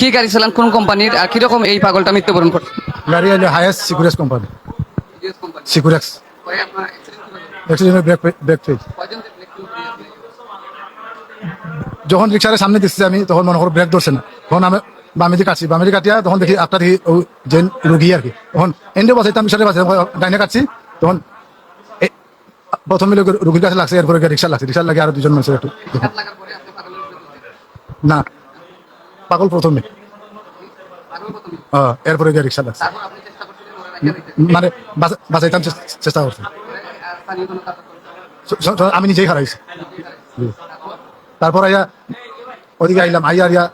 কি গাড়ি চালান কোন কোম্পানির আর কীরকম এই পাগলটা মৃত্যুবরণ করে গাড়ি হলো হায়েস্ট সিকুরেন্স কোম্পানি। সিকুরেক্স। যখন রিক্সার সামনে দিচ্ছি আমি, তখন মনে করো ব্রেক ধরছে না। তখন আমি বামে দিকে কাটছি, বামে দিকে কাটিয়া তখন দেখি আপনার দেখি ও যে রুগী আর কি। তখন এন্ডে বাসাইতাম পিছনে বাসাই ডাইনে কাটছি। তখন প্রথমে রুগীর কাছে লাগছে, এরপরে রিক্সা লাগছে। রিক্সা লাগে আরও দুজন মানুষের একটু। না পাগল প্রথমে। হ্যাঁ, এরপরে গিয়ে রিক্সা লাগছে মানে বাঁচাইতাম চেষ্টা করছি। আমি নিজেই হারাইছি। তারপর আইয়া ওদিকে আইলাম আইয়া আইয়া।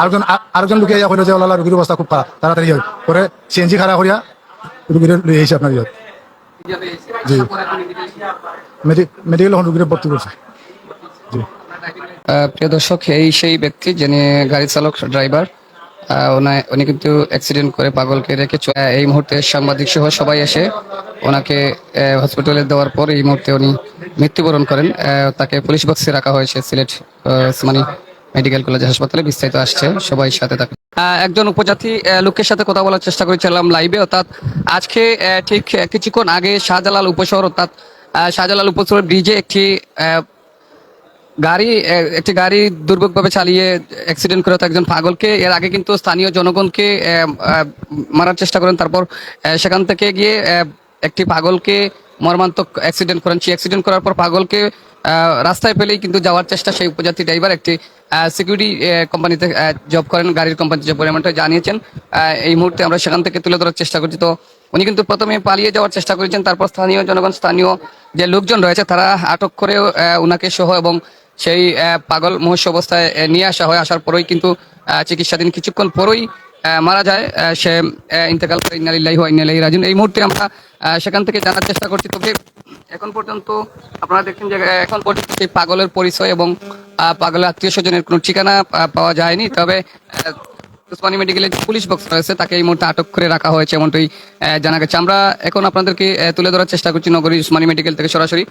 আরেকজন আরেকজন লোকে আইয়া কইলো যে ওলালা রুগীর অবস্থা খুব খারাপ তাড়াতাড়ি হয় পরে সিএনজি খারাপ করিয়া রুগীর লই আইসি আপনার ইয়ত। জি। মেডিকেল এখন রুগীর ভর্তি করছে। জি। প্রিয় দর্শক, এই সেই ব্যক্তি যিনি গাড়ি চালক, ড্রাইভার উনি কিন্তু অ্যাক্সিডেন্ট করে পাগলকে রেখে এই মুহূর্তে সাংবাদিক সহ সবাই এসে ওনাকে হসপিটালে দেওয়ার পর এই মুহূর্তে উনি মৃত্যুবরণ করেন। তাকে পুলিশ বক্সে রাখা হয়েছে, সিলেট ওসমানী মেডিকেল কলেজ হাসপাতালে বিস্তারিত আসছে। সবাই সাথে থাকে একজন উপজাতি লোকের সাথে কথা বলার চেষ্টা করেছিলাম লাইভে অর্থাৎ আজকে ঠিক কিছুক্ষণ আগে শাহজালাল উপশহর, অর্থাৎ শাহজালাল উপশহর ব্রিজে একটি গাড়ি একটি গাড়ি দুর্ভোগভাবে চালিয়ে অ্যাক্সিডেন্ট করে একজন পাগলকে, এর আগে কিন্তু স্থানীয় জনগণকে মারার চেষ্টা করেন। তারপর সেখান থেকে গিয়ে একটি পাগলকে মর্মান্তক অ্যাক্সিডেন্ট করেন। সেই অ্যাক্সিডেন্ট করার পর পাগলকে রাস্তায় পেলেই কিন্তু যাওয়ার চেষ্টা সেই উপজাতি ড্রাইভার একটি সিকিউরিটি কোম্পানিতে জব করেন, গাড়ির কোম্পানিতে জব করেন এমনটা জানিয়েছেন। এই মুহূর্তে আমরা সেখান থেকে তুলে ধরার চেষ্টা করছি। তো উনি কিন্তু প্রথমে পালিয়ে যাওয়ার চেষ্টা করেছেন, তারপর স্থানীয় জনগণ, স্থানীয় যে লোকজন রয়েছে, তারা আটক করে ওনাকে সহ এবং সেই পাগল মহস্য অবস্থায় নিয়ে আসা হয়। আসার পরেই কিন্তু চিকিৎসাধীন কিছুক্ষণ পরেই মারা যায় সে ইন্তেকাল করে ইন্নালিল্লাহি ওয়া ইন্না ইলাইহি রাজিউন। এই মুহূর্তে আমরা সেখান থেকে জানার চেষ্টা করছি। তবে এখন পর্যন্ত আপনারা দেখছেন যে এখন পর্যন্ত সেই পাগলের পরিচয় এবং পাগলের আত্মীয় স্বজনের কোনো ঠিকানা পাওয়া যায়নি। তবে উসমানী যে পুলিশ বক্স রয়েছে, তাকে এই মুহূর্তে আটক করে রাখা হয়েছে, এমনটাই জানা গেছে। আমরা এখন আপনাদেরকে তুলে ধরার চেষ্টা করছি নগরী উসমানী মেডিকেল থেকে সরাসরি।